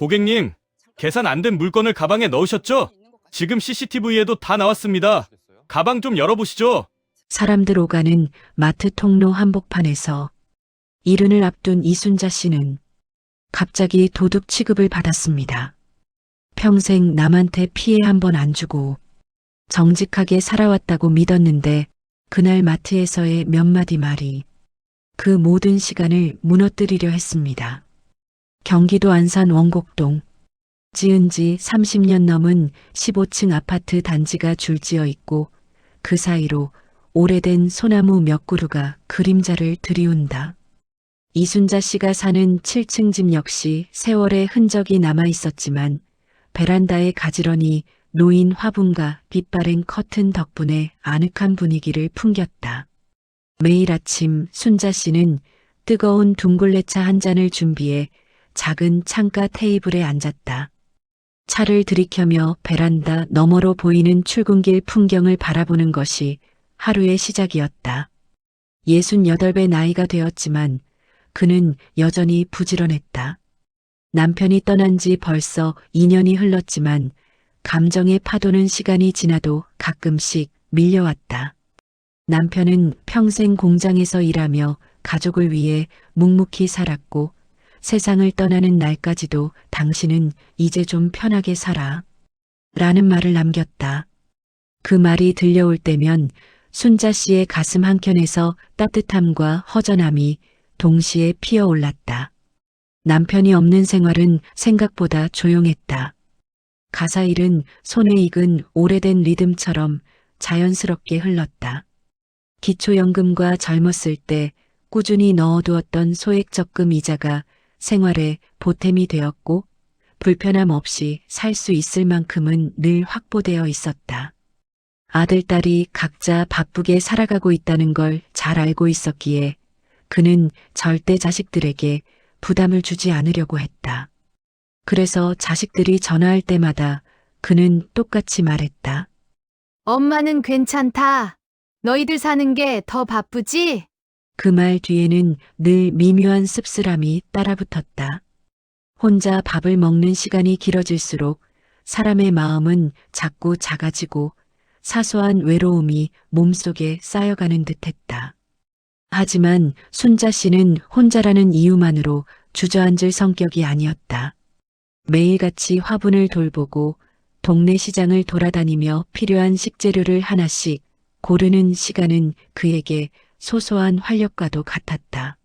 고객님, 계산 안 된 물건을 가방에 넣으셨죠? 지금 CCTV에도 다 나왔습니다. 가방 좀 열어보시죠. 사람들 오가는 마트 통로 한복판에서 이른을 앞둔 이순자 씨는 갑자기 도둑 취급을 받았습니다. 평생 남한테 피해 한 번 안 주고 정직하게 살아왔다고 믿었는데 그날 마트에서의 몇 마디 말이 그 모든 시간을 무너뜨리려 했습니다. 경기도 안산 원곡동 지은 지 30년 넘은 15층 아파트 단지가 줄지어 있고 그 사이로 오래된 소나무 몇 그루가 그림자를 들이운다. 이순자 씨가 사는 7층 집 역시 세월의 흔적이 남아 있었지만 베란다에 가지런히 놓인 화분과 빛바랜 커튼 덕분에 아늑한 분위기를 풍겼다. 매일 아침 순자 씨는 뜨거운 둥글레차 한 잔을 준비해 작은 창가 테이블에 앉았다. 차를 들이켜며 베란다 너머로 보이는 출근길 풍경을 바라보는 것이 하루의 시작이었다. 68배 나이가 되었지만 그는 여전히 부지런했다. 남편이 떠난 지 벌써 2년이 흘렀지만 감정의 파도는 시간이 지나도 가끔씩 밀려왔다. 남편은 평생 공장에서 일하며 가족을 위해 묵묵히 살았고 세상을 떠나는 날까지도 당신은 이제 좀 편하게 살아. 라는 말을 남겼다. 그 말이 들려올 때면 순자 씨의 가슴 한켠에서 따뜻함과 허전함이 동시에 피어올랐다. 남편이 없는 생활은 생각보다 조용했다. 가사일은 손에 익은 오래된 리듬처럼 자연스럽게 흘렀다. 기초연금과 젊었을 때 꾸준히 넣어두었던 소액 적금 이자가 생활에 보탬이 되었고 불편함 없이 살 수 있을 만큼은 늘 확보되어 있었다. 아들, 딸이 각자 바쁘게 살아가고 있다는 걸 잘 알고 있었기에 그는 절대 자식들에게 부담을 주지 않으려고 했다. 그래서 자식들이 전화할 때마다 그는 똑같이 말했다. 엄마는 괜찮다. 너희들 사는 게 더 바쁘지? 그 말 뒤에는 늘 미묘한 씁쓸함이 따라붙었다. 혼자 밥을 먹는 시간이 길어질수록 사람의 마음은 자꾸 작아지고 사소한 외로움이 몸속에 쌓여가는 듯 했다. 하지만 순자 씨는 혼자라는 이유만으로 주저앉을 성격이 아니었다. 매일같이 화분을 돌보고 동네 시장을 돌아다니며 필요한 식재료를 하나씩 고르는 시간은 그에게 소소한 활력과도 같았다.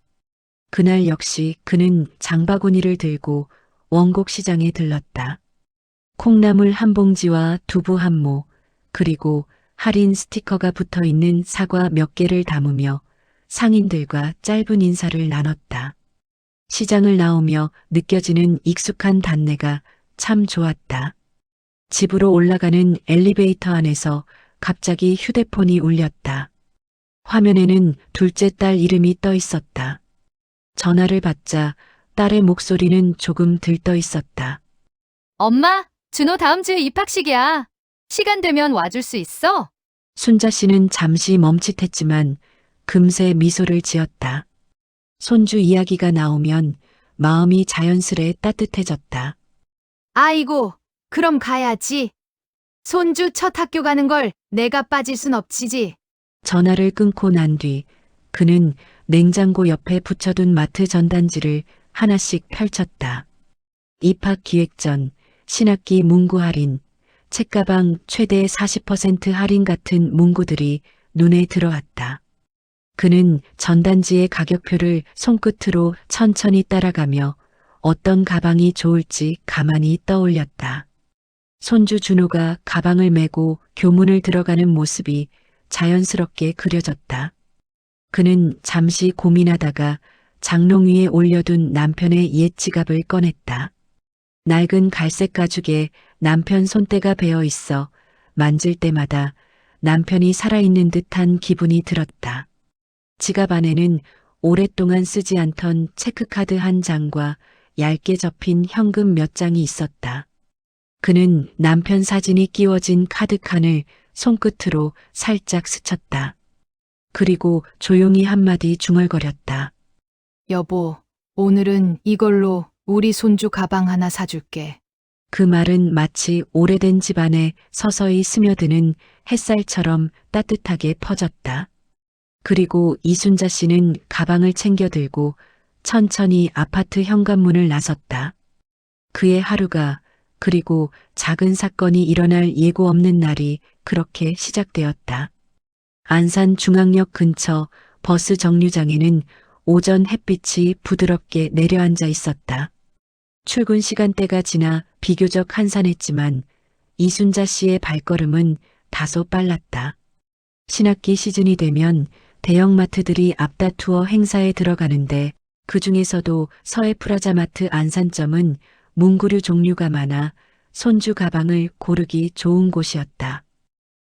그날 역시 그는 장바구니를 들고 원곡 시장에 들렀다. 콩나물 한 봉지와 두부 한 모, 그리고 할인 스티커가 붙어 있는 사과 몇 개를 담으며 상인들과 짧은 인사를 나눴다. 시장을 나오며 느껴지는 익숙한 단내가 참 좋았다. 집으로 올라가는 엘리베이터 안에서 갑자기 휴대폰이 울렸다. 화면에는 둘째 딸 이름이 떠 있었다. 전화를 받자 딸의 목소리는 조금 들떠 있었다. 엄마, 준호 다음 주에 입학식이야. 시간 되면 와줄 수 있어? 순자 씨는 잠시 멈칫했지만 금세 미소를 지었다. 손주 이야기가 나오면 마음이 자연스레 따뜻해졌다. 아이고, 그럼 가야지. 손주 첫 학교 가는 걸 내가 빠질 순 없지지. 전화를 끊고 난 뒤 그는 냉장고 옆에 붙여둔 마트 전단지를 하나씩 펼쳤다. 입학 기획 전, 신학기 문구 할인, 책가방 최대 40% 할인 같은 문구들이 눈에 들어왔다. 그는 전단지의 가격표를 손끝으로 천천히 따라가며 어떤 가방이 좋을지 가만히 떠올렸다. 손주 준호가 가방을 메고 교문을 들어가는 모습이 자연스럽게 그려졌다. 그는 잠시 고민하다가 장롱 위에 올려둔 남편의 옛 지갑을 꺼냈다. 낡은 갈색 가죽에 남편 손때가 베어 있어 만질 때마다 남편이 살아있는 듯한 기분이 들었다. 지갑 안에는 오랫동안 쓰지 않던 체크카드 한 장과 얇게 접힌 현금 몇 장이 있었다. 그는 남편 사진이 끼워진 카드 칸을 손끝으로 살짝 스쳤다. 그리고 조용히 한마디 중얼거렸다. 여보, 오늘은 이걸로 우리 손주 가방 하나 사줄게. 그 말은 마치 오래된 집안에 서서히 스며드는 햇살처럼 따뜻하게 퍼졌다. 그리고 이순자 씨는 가방을 챙겨 들고 천천히 아파트 현관문을 나섰다. 그의 하루가 그리고 작은 사건이 일어날 예고 없는 날이 그렇게 시작되었다. 안산 중앙역 근처 버스 정류장에는 오전 햇빛이 부드럽게 내려앉아 있었다. 출근 시간대가 지나 비교적 한산했지만 이순자 씨의 발걸음은 다소 빨랐다. 신학기 시즌이 되면 대형마트들이 앞다투어 행사에 들어가는데 그 중에서도 서해 프라자마트 안산점은 문구류 종류가 많아 손주 가방을 고르기 좋은 곳이었다.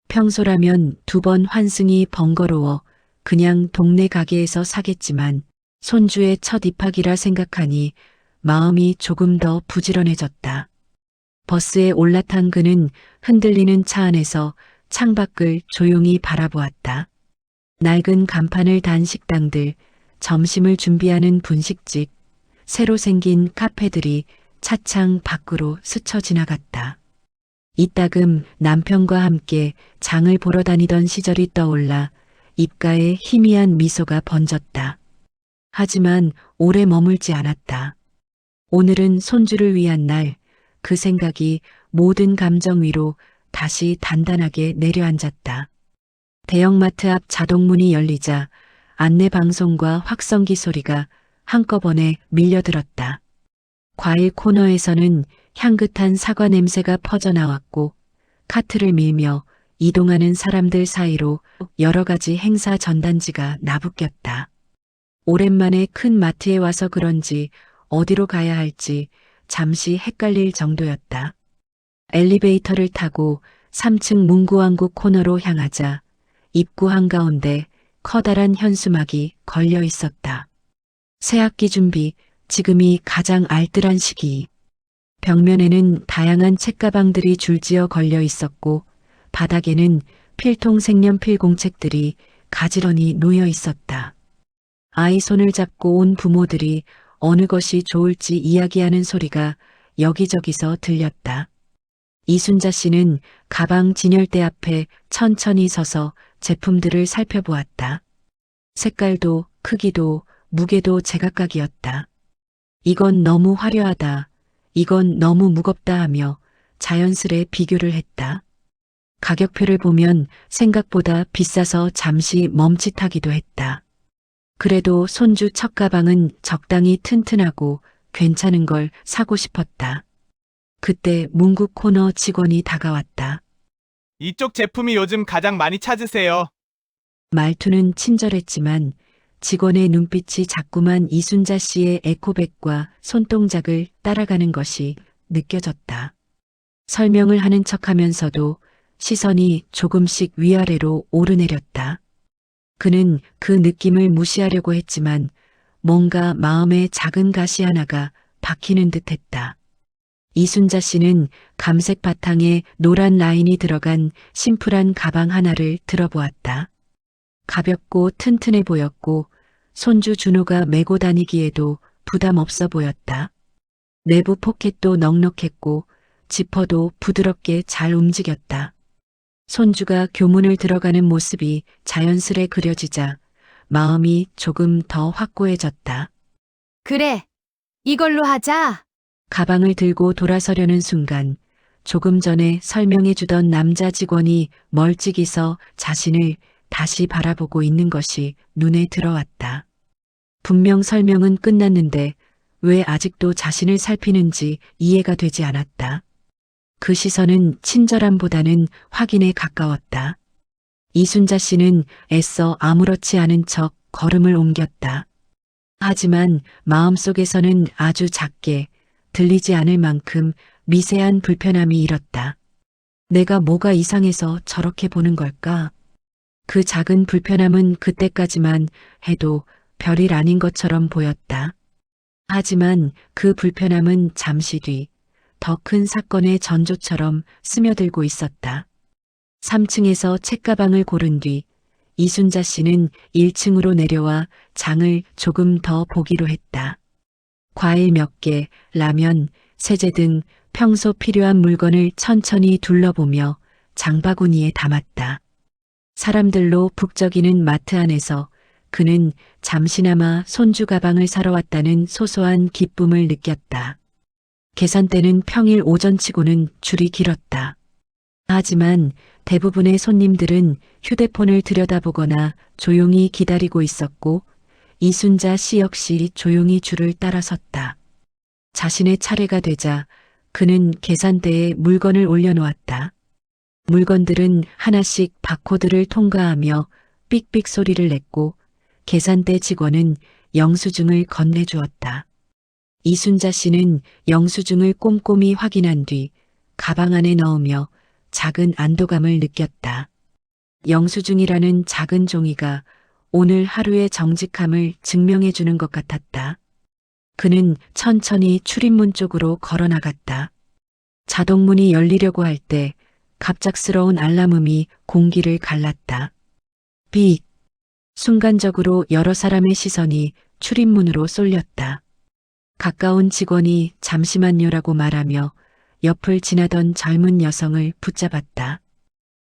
평소라면 두 번 환승이 번거로워 그냥 동네 가게에서 사겠지만 손주의 첫 입학이라 생각하니 마음이 조금 더 부지런해졌다. 버스에 올라탄 그는 흔들리는 차 안에서 창밖을 조용히 바라보았다. 낡은 간판을 단 식당들, 점심을 준비하는 분식집, 새로 생긴 카페들이 차창 밖으로 스쳐 지나갔다. 이따금 남편과 함께 장을 보러 다니던 시절이 떠올라 입가에 희미한 미소가 번졌다. 하지만 오래 머물지 않았다. 오늘은 손주를 위한 날, 그 생각이 모든 감정 위로 다시 단단하게 내려앉았다. 대형마트 앞 자동문이 열리자 안내 방송과 확성기 소리가 한꺼번에 밀려들었다. 과일 코너에서는 향긋한 사과 냄새가 퍼져나왔고 카트를 밀며 이동하는 사람들 사이로 여러 가지 행사 전단지가 나부꼈다. 오랜만에 큰 마트에 와서 그런지 어디로 가야 할지 잠시 헷갈릴 정도였다. 엘리베이터를 타고 3층 문구왕국 코너로 향하자 입구 한가운데 커다란 현수막이 걸려 있었다. 새학기 준비, 지금이 가장 알뜰한 시기. 벽면에는 다양한 책가방들이 줄지어 걸려 있었고 바닥에는 필통 색연필 공책들이 가지런히 놓여 있었다. 아이 손을 잡고 온 부모들이 어느 것이 좋을지 이야기하는 소리가 여기저기서 들렸다. 이순자 씨는 가방 진열대 앞에 천천히 서서 제품들을 살펴보았다. 색깔도 크기도 무게도 제각각이었다. 이건 너무 화려하다. 이건 너무 무겁다 하며 자연스레 비교를 했다. 가격표를 보면 생각보다 비싸서 잠시 멈칫하기도 했다. 그래도 손주 첫 가방은 적당히 튼튼하고 괜찮은 걸 사고 싶었다. 그때 문구 코너 직원이 다가왔다. 이쪽 제품이 요즘 가장 많이 찾으세요. 말투는 친절했지만 직원의 눈빛이 자꾸만 이순자 씨의 에코백과 손동작을 따라가는 것이 느껴졌다. 설명을 하는 척 하면서도 시선이 조금씩 위아래로 오르내렸다. 그는 그 느낌을 무시하려고 했지만 뭔가 마음에 작은 가시 하나가 박히는 듯 했다. 이순자 씨는 감색 바탕에 노란 라인이 들어간 심플한 가방 하나를 들어보았다. 가볍고 튼튼해 보였고 손주 준호가 메고 다니기에도 부담 없어 보였다. 내부 포켓도 넉넉했고 지퍼도 부드럽게 잘 움직였다. 손주가 교문을 들어가는 모습이 자연스레 그려지자 마음이 조금 더 확고해졌다. 그래. 이걸로 하자. 가방을 들고 돌아서려는 순간 조금 전에 설명해 주던 남자 직원이 멀찍이 서 자신을 다시 바라보고 있는 것이 눈에 들어왔다. 분명 설명은 끝났는데 왜 아직도 자신을 살피는지 이해가 되지 않았다. 그 시선은 친절함보다는 확인에 가까웠다. 이순자 씨는 애써 아무렇지 않은 척 걸음을 옮겼다. 하지만 마음속에서는 아주 작게 들리지 않을 만큼 미세한 불편함이 일었다. 내가 뭐가 이상해서 저렇게 보는 걸까? 그 작은 불편함은 그때까지만 해도 별일 아닌 것처럼 보였다. 하지만 그 불편함은 잠시 뒤 더 큰 사건의 전조처럼 스며들고 있었다. 3층에서 책가방을 고른 뒤 이순자 씨는 1층으로 내려와 장을 조금 더 보기로 했다. 과일 몇 개, 라면, 세제 등 평소 필요한 물건을 천천히 둘러보며 장바구니에 담았다. 사람들로 북적이는 마트 안에서 그는 잠시나마 손주 가방을 사러 왔다는 소소한 기쁨을 느꼈다. 계산대는 평일 오전치고는 줄이 길었다. 하지만 대부분의 손님들은 휴대폰을 들여다보거나 조용히 기다리고 있었고 이순자 씨 역시 조용히 줄을 따라섰다. 자신의 차례가 되자 그는 계산대에 물건을 올려놓았다. 물건들은 하나씩 바코드를 통과하며 삑삑 소리를 냈고 계산대 직원은 영수증을 건네주었다. 이순자 씨는 영수증을 꼼꼼히 확인한 뒤 가방 안에 넣으며 작은 안도감을 느꼈다. 영수증이라는 작은 종이가 오늘 하루의 정직함을 증명해 주는 것 같았다. 그는 천천히 출입문 쪽으로 걸어 나갔다. 자동문이 열리려고 할 때 갑작스러운 알람음이 공기를 갈랐다. 빅! 순간적으로 여러 사람의 시선이 출입문으로 쏠렸다. 가까운 직원이 잠시만요라고 말하며 옆을 지나던 젊은 여성을 붙잡았다.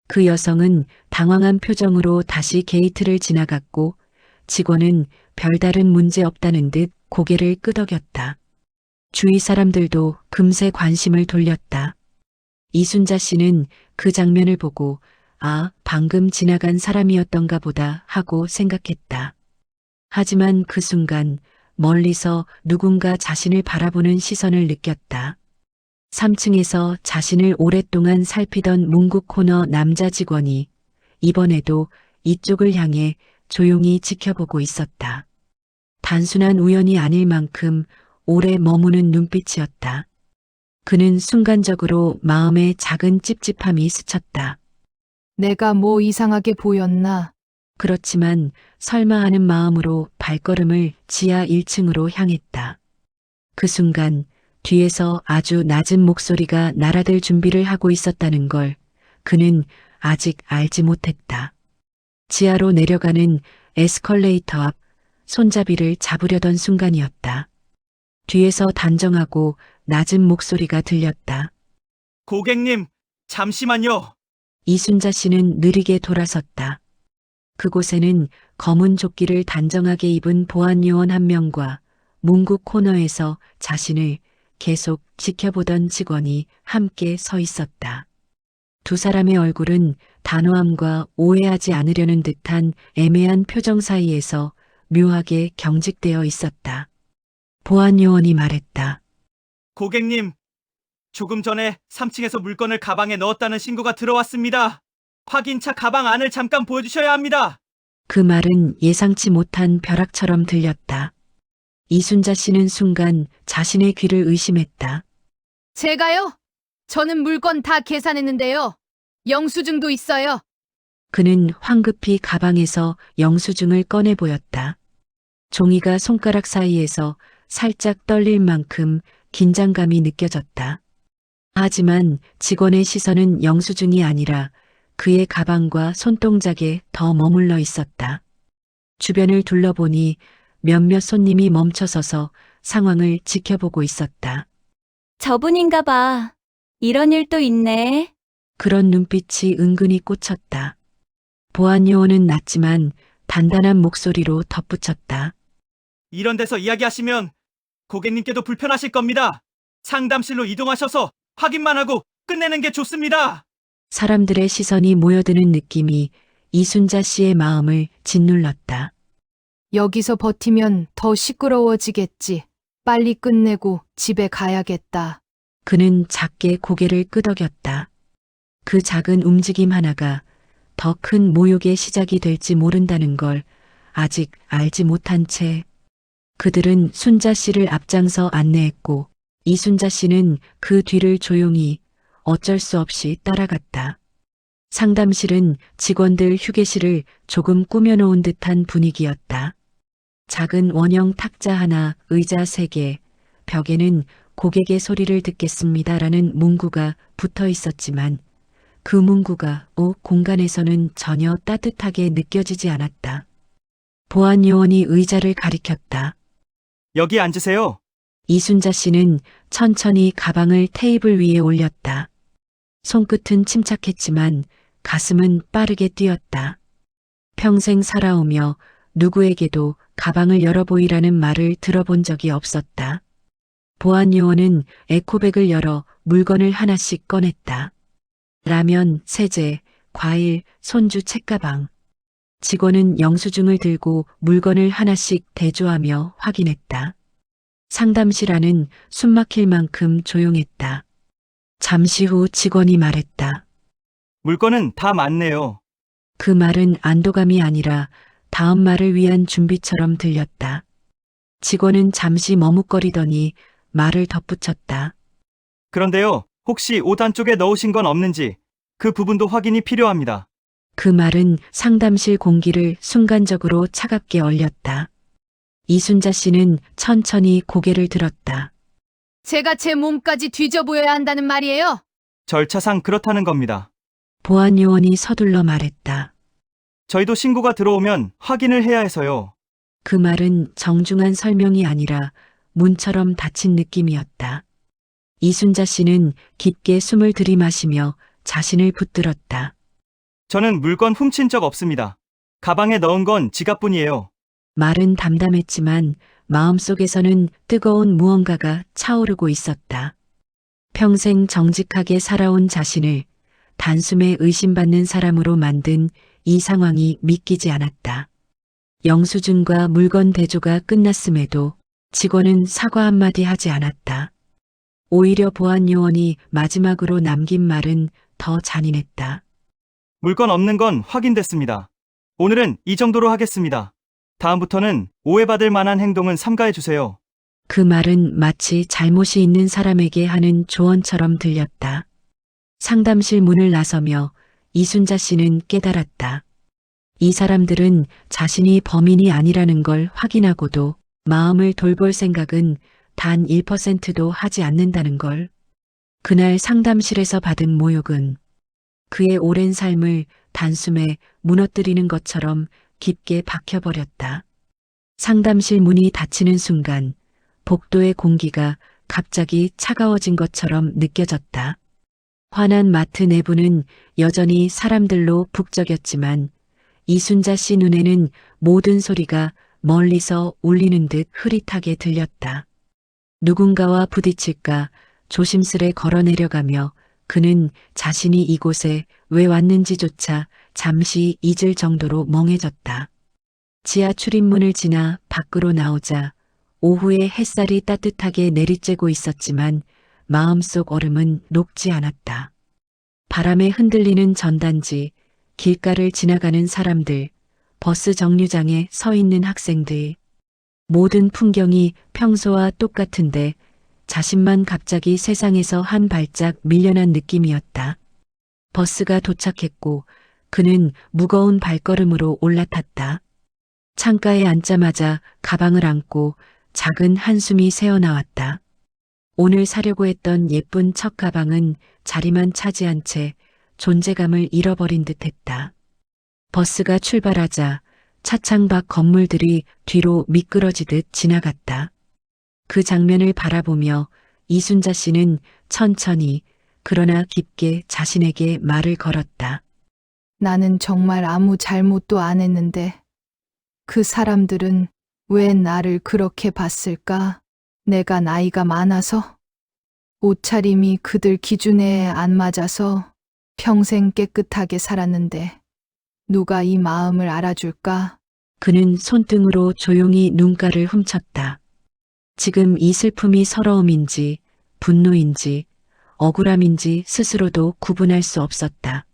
그 여성은 당황한 표정으로 다시 게이트를 지나갔고 직원은 별다른 문제 없다는 듯 고개를 끄덕였다. 주위 사람들도 금세 관심을 돌렸다. 이순자 씨는 그 장면을 보고 아, 방금 지나간 사람이었던가 보다 하고 생각했다. 하지만 그 순간 멀리서 누군가 자신을 바라보는 시선을 느꼈다. 3층에서 자신을 오랫동안 살피던 문구 코너 남자 직원이 이번에도 이쪽을 향해 조용히 지켜보고 있었다. 단순한 우연이 아닐 만큼 오래 머무는 눈빛이었다. 그는 순간적으로 마음에 작은 찝찝함이 스쳤다. 내가 뭐 이상하게 보였나? 그렇지만 설마 하는 마음으로 발걸음을 지하 1층으로 향했다. 그 순간 뒤에서 아주 낮은 목소리가 날아들 준비를 하고 있었다는 걸 그는 아직 알지 못했다. 지하로 내려가는 에스컬레이터 앞 손잡이를 잡으려던 순간이었다. 뒤에서 단정하고 낮은 목소리가 들렸다. 고객님, 잠시만요. 이순자 씨는 느리게 돌아섰다. 그곳에는 검은 조끼를 단정하게 입은 보안요원 한 명과 문구 코너에서 자신을 계속 지켜보던 직원이 함께 서 있었다. 두 사람의 얼굴은 단호함과 오해하지 않으려는 듯한 애매한 표정 사이에서 묘하게 경직되어 있었다. 보안 요원이 말했다. 고객님, 조금 전에 3층에서 물건을 가방에 넣었다는 신고가 들어왔습니다. 확인차 가방 안을 잠깐 보여주셔야 합니다. 그 말은 예상치 못한 벼락처럼 들렸다. 이순자 씨는 순간 자신의 귀를 의심했다. 제가요? 저는 물건 다 계산했는데요. 영수증도 있어요. 그는 황급히 가방에서 영수증을 꺼내 보였다. 종이가 손가락 사이에서 살짝 떨릴 만큼 긴장감이 느껴졌다. 하지만 직원의 시선은 영수증이 아니라 그의 가방과 손동작에 더 머물러 있었다. 주변을 둘러보니 몇몇 손님이 멈춰서서 상황을 지켜보고 있었다. 저분인가 봐. 이런 일도 있네. 그런 눈빛이 은근히 꽂혔다. 보안요원은 낮지만 단단한 목소리로 덧붙였다. 이런 데서 이야기하시면 고객님께도 불편하실 겁니다. 상담실로 이동하셔서 확인만 하고 끝내는 게 좋습니다. 사람들의 시선이 모여드는 느낌이 이순자 씨의 마음을 짓눌렀다. 여기서 버티면 더 시끄러워지겠지. 빨리 끝내고 집에 가야겠다. 그는 작게 고개를 끄덕였다. 그 작은 움직임 하나가 더 큰 모욕의 시작이 될지 모른다는 걸 아직 알지 못한 채 그들은 순자 씨를 앞장서 안내했고 이순자 씨는 그 뒤를 조용히 어쩔 수 없이 따라갔다. 상담실은 직원들 휴게실을 조금 꾸며놓은 듯한 분위기였다. 작은 원형 탁자 하나, 의자 세 개, 벽에는 고객의 소리를 듣겠습니다라는 문구가 붙어 있었지만 그 문구가 오 공간에서는 전혀 따뜻하게 느껴지지 않았다. 보안 요원이 의자를 가리켰다. 여기 앉으세요. 이순자 씨는 천천히 가방을 테이블 위에 올렸다. 손끝은 침착했지만 가슴은 빠르게 뛰었다. 평생 살아오며 누구에게도 가방을 열어보이라는 말을 들어본 적이 없었다. 보안 요원은 에코백을 열어 물건을 하나씩 꺼냈다. 라면, 세제, 과일, 손주 책가방. 직원은 영수증을 들고 물건을 하나씩 대조하며 확인했다. 상담실 안은 숨막힐 만큼 조용했다. 잠시 후 직원이 말했다. 물건은 다 맞네요. 그 말은 안도감이 아니라 다음 말을 위한 준비처럼 들렸다. 직원은 잠시 머뭇거리더니 말을 덧붙였다. 그런데요, 혹시 옷 안쪽에 넣으신 건 없는지 그 부분도 확인이 필요합니다. 그 말은 상담실 공기를 순간적으로 차갑게 얼렸다. 이순자 씨는 천천히 고개를 들었다. 제가 제 몸까지 뒤져 보여야 한다는 말이에요. 절차상 그렇다는 겁니다. 보안 요원이 서둘러 말했다. 저희도 신고가 들어오면 확인을 해야 해서요. 그 말은 정중한 설명이 아니라 문처럼 닫힌 느낌이었다. 이순자 씨는 깊게 숨을 들이마시며 자신을 붙들었다. 저는 물건 훔친 적 없습니다. 가방에 넣은 건 지갑뿐이에요. 말은 담담했지만 마음속에서는 뜨거운 무언가가 차오르고 있었다. 평생 정직하게 살아온 자신을 단숨에 의심받는 사람으로 만든 이 상황이 믿기지 않았다. 영수증과 물건 대조가 끝났음에도 직원은 사과 한마디 하지 않았다. 오히려 보안 요원이 마지막으로 남긴 말은 더 잔인했다. 물건 없는 건 확인됐습니다. 오늘은 이 정도로 하겠습니다. 다음부터는 오해받을 만한 행동은 삼가해 주세요. 그 말은 마치 잘못이 있는 사람에게 하는 조언처럼 들렸다. 상담실 문을 나서며 이순자 씨는 깨달았다. 이 사람들은 자신이 범인이 아니라는 걸 확인하고도 마음을 돌볼 생각은 단 1%도 하지 않는다는 걸. 그날 상담실에서 받은 모욕은 그의 오랜 삶을 단숨에 무너뜨리는 것처럼 깊게 박혀버렸다. 상담실 문이 닫히는 순간 복도의 공기가 갑자기 차가워진 것처럼 느껴졌다. 환한 마트 내부는 여전히 사람들로 북적였지만 이순자 씨 눈에는 모든 소리가 멀리서 울리는 듯 흐릿하게 들렸다. 누군가와 부딪힐까 조심스레 걸어 내려가며 그는 자신이 이곳에 왜 왔는지조차 잠시 잊을 정도로 멍해졌다. 지하 출입문을 지나 밖으로 나오자 오후에 햇살이 따뜻하게 내리쬐고 있었지만 마음속 얼음은 녹지 않았다. 바람에 흔들리는 전단지, 길가를 지나가는 사람들, 버스 정류장에 서 있는 학생들. 모든 풍경이 평소와 똑같은데 자신만 갑자기 세상에서 한 발짝 밀려난 느낌이었다. 버스가 도착했고 그는 무거운 발걸음으로 올라탔다. 창가에 앉자마자 가방을 안고 작은 한숨이 새어나왔다. 오늘 사려고 했던 예쁜 첫 가방은 자리만 차지한 채 존재감을 잃어버린 듯 했다. 버스가 출발하자 차창 밖 건물들이 뒤로 미끄러지듯 지나갔다. 그 장면을 바라보며 이순자 씨는 천천히 그러나 깊게 자신에게 말을 걸었다. 나는 정말 아무 잘못도 안 했는데 그 사람들은 왜 나를 그렇게 봤을까? 내가 나이가 많아서? 옷차림이 그들 기준에 안 맞아서 평생 깨끗하게 살았는데 누가 이 마음을 알아줄까? 그는 손등으로 조용히 눈가를 훔쳤다. 지금 이 슬픔이 서러움인지 분노인지 억울함인지 스스로도 구분할 수 없었다.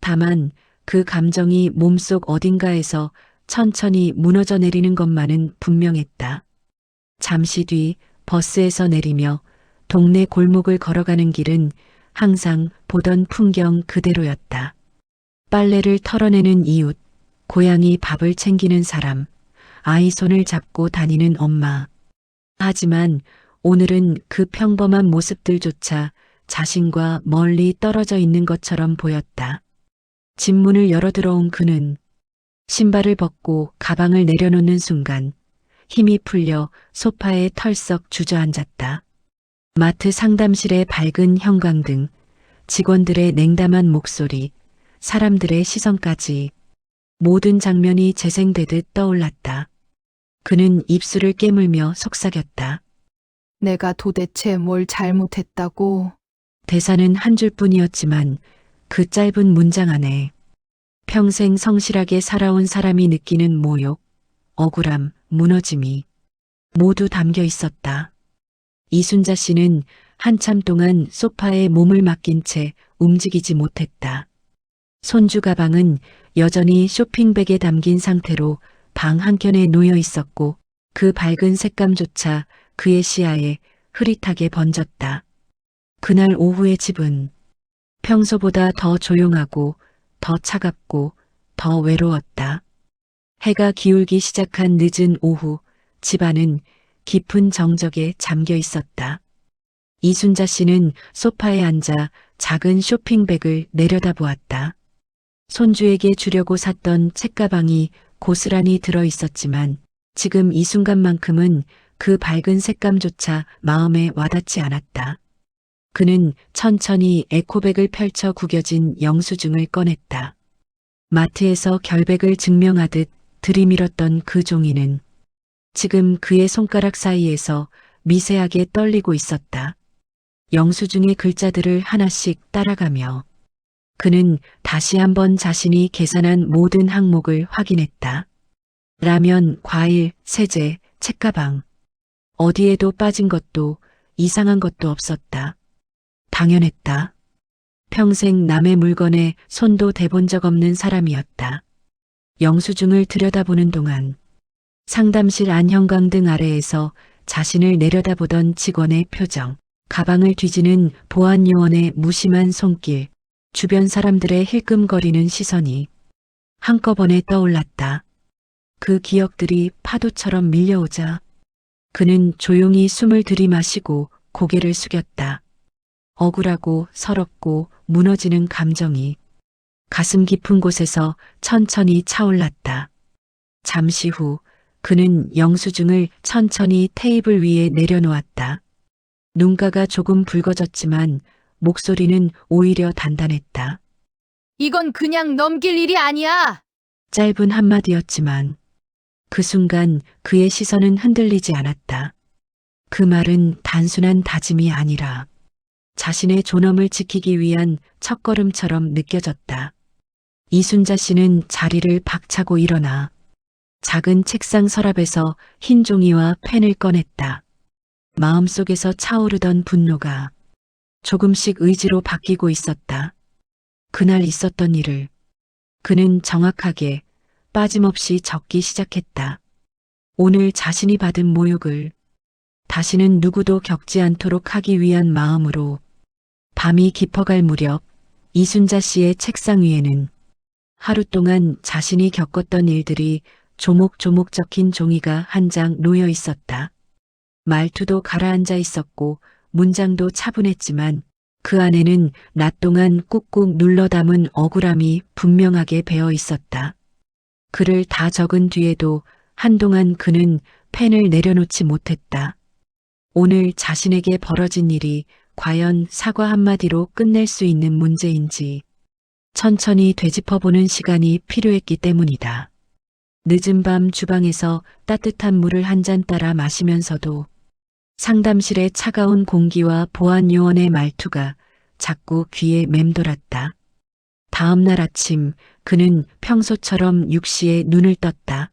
다만 그 감정이 몸속 어딘가에서 천천히 무너져 내리는 것만은 분명했다. 잠시 뒤 버스에서 내리며 동네 골목을 걸어가는 길은 항상 보던 풍경 그대로였다. 빨래를 털어내는 이웃, 고양이 밥을 챙기는 사람, 아이 손을 잡고 다니는 엄마. 하지만 오늘은 그 평범한 모습들조차 자신과 멀리 떨어져 있는 것처럼 보였다. 집 문을 열어 들어온 그는 신발을 벗고 가방을 내려놓는 순간 힘이 풀려 소파에 털썩 주저앉았다. 마트 상담실의 밝은 형광등, 직원들의 냉담한 목소리, 사람들의 시선까지 모든 장면이 재생되듯 떠올랐다. 그는 입술을 깨물며 속삭였다. 내가 도대체 뭘 잘못했다고. 대사는 한 줄뿐이었지만 그 짧은 문장 안에 평생 성실하게 살아온 사람이 느끼는 모욕, 억울함, 무너짐이 모두 담겨 있었다. 이순자 씨는 한참 동안 소파에 몸을 맡긴 채 움직이지 못했다. 손주 가방은 여전히 쇼핑백에 담긴 상태로 방 한켠에 놓여 있었고 그 밝은 색감조차 그의 시야에 흐릿하게 번졌다. 그날 오후의 집은 평소보다 더 조용하고 더 차갑고 더 외로웠다. 해가 기울기 시작한 늦은 오후 집안은 깊은 정적에 잠겨 있었다. 이순자 씨는 소파에 앉아 작은 쇼핑백을 내려다보았다. 손주에게 주려고 샀던 책가방이 고스란히 들어 있었지만 지금 이 순간만큼은 그 밝은 색감조차 마음에 와닿지 않았다. 그는 천천히 에코백을 펼쳐 구겨진 영수증을 꺼냈다. 마트에서 결백을 증명하듯 들이밀었던 그 종이는 지금 그의 손가락 사이에서 미세하게 떨리고 있었다. 영수증의 글자들을 하나씩 따라가며 그는 다시 한번 자신이 계산한 모든 항목을 확인했다. 라면, 과일, 세제, 책가방. 어디에도 빠진 것도 이상한 것도 없었다. 당연했다. 평생 남의 물건에 손도 대본 적 없는 사람이었다. 영수증을 들여다보는 동안 상담실 안형광 등 아래에서 자신을 내려다보던 직원의 표정, 가방을 뒤지는 보안 요원의 무심한 손길, 주변 사람들의 힐끔거리는 시선이 한꺼번에 떠올랐다. 그 기억들이 파도처럼 밀려오자 그는 조용히 숨을 들이마시고 고개를 숙였다. 억울하고 서럽고 무너지는 감정이 가슴 깊은 곳에서 천천히 차올랐다. 잠시 후 그는 영수증을 천천히 테이블 위에 내려놓았다. 눈가가 조금 붉어졌지만 목소리는 오히려 단단했다. 이건 그냥 넘길 일이 아니야. 짧은 한마디였지만 그 순간 그의 시선은 흔들리지 않았다. 그 말은 단순한 다짐이 아니라 자신의 존엄을 지키기 위한 첫걸음처럼 느껴졌다. 이순자 씨는 자리를 박차고 일어나 작은 책상 서랍에서 흰 종이와 펜을 꺼냈다. 마음속에서 차오르던 분노가 조금씩 의지로 바뀌고 있었다. 그날 있었던 일을 그는 정확하게 빠짐없이 적기 시작했다. 오늘 자신이 받은 모욕을 다시는 누구도 겪지 않도록 하기 위한 마음으로 밤이 깊어갈 무렵 이순자 씨의 책상 위에는 하루 동안 자신이 겪었던 일들이 조목조목 적힌 종이가 한 장 놓여 있었다. 말투도 가라앉아 있었고 문장도 차분했지만 그 안에는 낮 동안 꾹꾹 눌러 담은 억울함이 분명하게 배어 있었다. 글을 다 적은 뒤에도 한동안 그는 펜을 내려놓지 못했다. 오늘 자신에게 벌어진 일이 과연 사과 한마디로 끝낼 수 있는 문제인지 천천히 되짚어보는 시간이 필요했기 때문이다. 늦은 밤 주방에서 따뜻한 물을 한 잔 따라 마시면서도 상담실의 차가운 공기와 보안 요원의 말투가 자꾸 귀에 맴돌았다. 다음 날 아침 그는 평소처럼 육시에 눈을 떴다.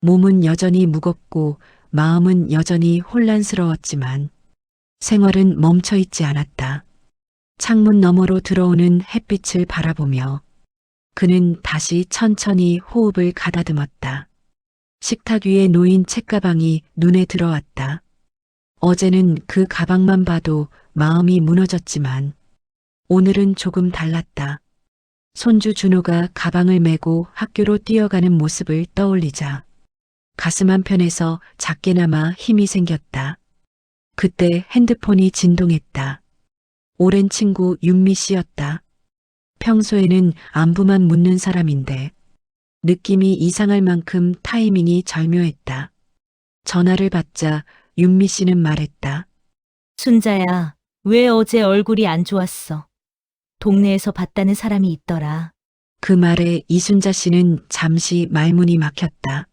몸은 여전히 무겁고 마음은 여전히 혼란스러웠지만 생활은 멈춰 있지 않았다. 창문 너머로 들어오는 햇빛을 바라보며 그는 다시 천천히 호흡을 가다듬었다. 식탁 위에 놓인 책가방이 눈에 들어왔다. 어제는 그 가방만 봐도 마음이 무너졌지만 오늘은 조금 달랐다. 손주 준호가 가방을 메고 학교로 뛰어가는 모습을 떠올리자 가슴 한편에서 작게나마 힘이 생겼다. 그때 핸드폰이 진동했다. 오랜 친구 윤미 씨였다. 평소에는 안부만 묻는 사람인데 느낌이 이상할 만큼 타이밍이 절묘했다. 전화를 받자 윤미 씨는 말했다. 순자야, 왜 어제 얼굴이 안 좋았어? 동네에서 봤다는 사람이 있더라. 그 말에 이순자 씨는 잠시 말문이 막혔다.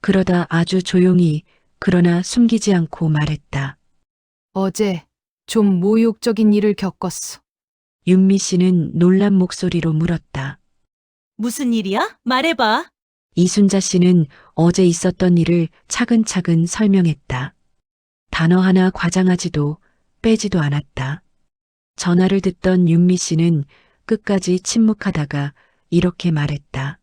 그러다 아주 조용히 그러나 숨기지 않고 말했다. 어제 좀 모욕적인 일을 겪었어. 윤미 씨는 놀란 목소리로 물었다. 무슨 일이야? 말해봐. 이순자 씨는 어제 있었던 일을 차근차근 설명했다. 단어 하나 과장하지도 빼지도 않았다. 전화를 듣던 윤미 씨는 끝까지 침묵하다가 이렇게 말했다.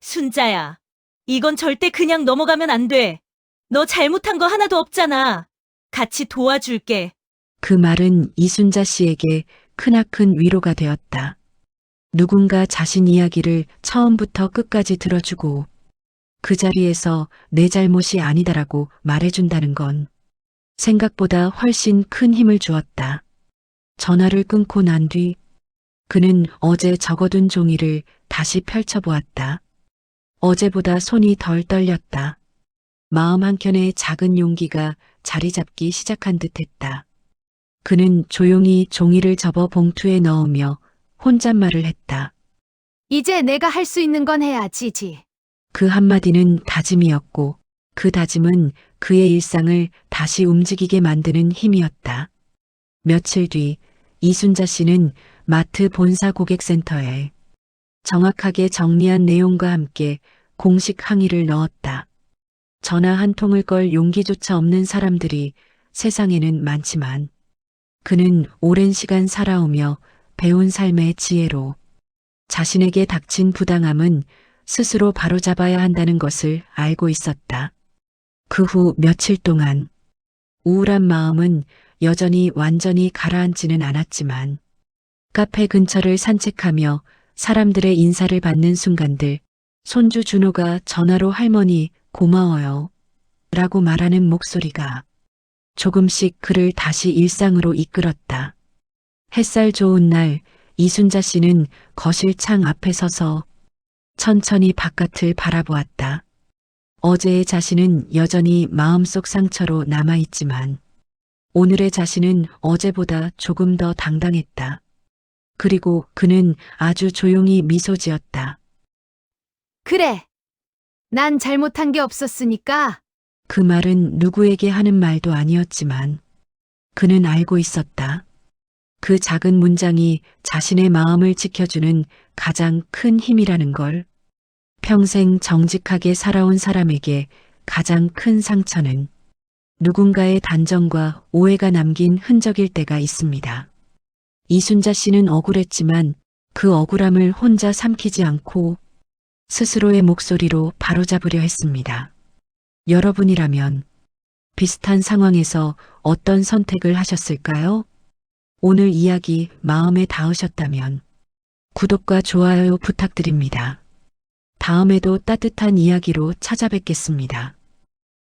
순자야, 이건 절대 그냥 넘어가면 안 돼. 너 잘못한 거 하나도 없잖아. 같이 도와줄게. 그 말은 이순자 씨에게 크나큰 위로가 되었다. 누군가 자신 이야기를 처음부터 끝까지 들어주고 그 자리에서 내 잘못이 아니다라고 말해준다는 건 생각보다 훨씬 큰 힘을 주었다. 전화를 끊고 난 뒤 그는 어제 적어둔 종이를 다시 펼쳐보았다. 어제보다 손이 덜 떨렸다. 마음 한켠에 작은 용기가 자리 잡기 시작한 듯 했다. 그는 조용히 종이를 접어 봉투에 넣으며 혼잣말을 했다. 이제 내가 할 수 있는 건 해야지, 지. 그 한마디는 다짐이었고 그 다짐은 그의 일상을 다시 움직이게 만드는 힘이었다. 며칠 뒤 이순자 씨는 마트 본사 고객센터에 정확하게 정리한 내용과 함께 공식 항의를 넣었다. 전화 한 통을 걸 용기조차 없는 사람들이 세상에는 많지만 그는 오랜 시간 살아오며 배운 삶의 지혜로 자신에게 닥친 부당함은 스스로 바로잡아야 한다는 것을 알고 있었다. 그 후 며칠 동안 우울한 마음은 여전히 완전히 가라앉지는 않았지만 카페 근처를 산책하며 사람들의 인사를 받는 순간들 손주 준호가 전화로 할머니 고마워요 라고 말하는 목소리가 조금씩 그를 다시 일상으로 이끌었다. 햇살 좋은 날 이순자 씨는 거실 창 앞에 서서 천천히 바깥을 바라보았다. 어제의 자신은 여전히 마음속 상처로 남아있지만 오늘의 자신은 어제보다 조금 더 당당했다. 그리고 그는 아주 조용히 미소 지었다. 그래. 난 잘못한 게 없었으니까 그 말은 누구에게 하는 말도 아니었지만 그는 알고 있었다. 그 작은 문장이 자신의 마음을 지켜주는 가장 큰 힘이라는 걸. 평생 정직하게 살아온 사람에게 가장 큰 상처는 누군가의 단정과 오해가 남긴 흔적일 때가 있습니다. 이순자 씨는 억울했지만 그 억울함을 혼자 삼키지 않고 스스로의 목소리로 바로잡으려 했습니다. 여러분이라면 비슷한 상황에서 어떤 선택을 하셨을까요? 오늘 이야기 마음에 닿으셨다면 구독과 좋아요 부탁드립니다. 다음에도 따뜻한 이야기로 찾아뵙겠습니다.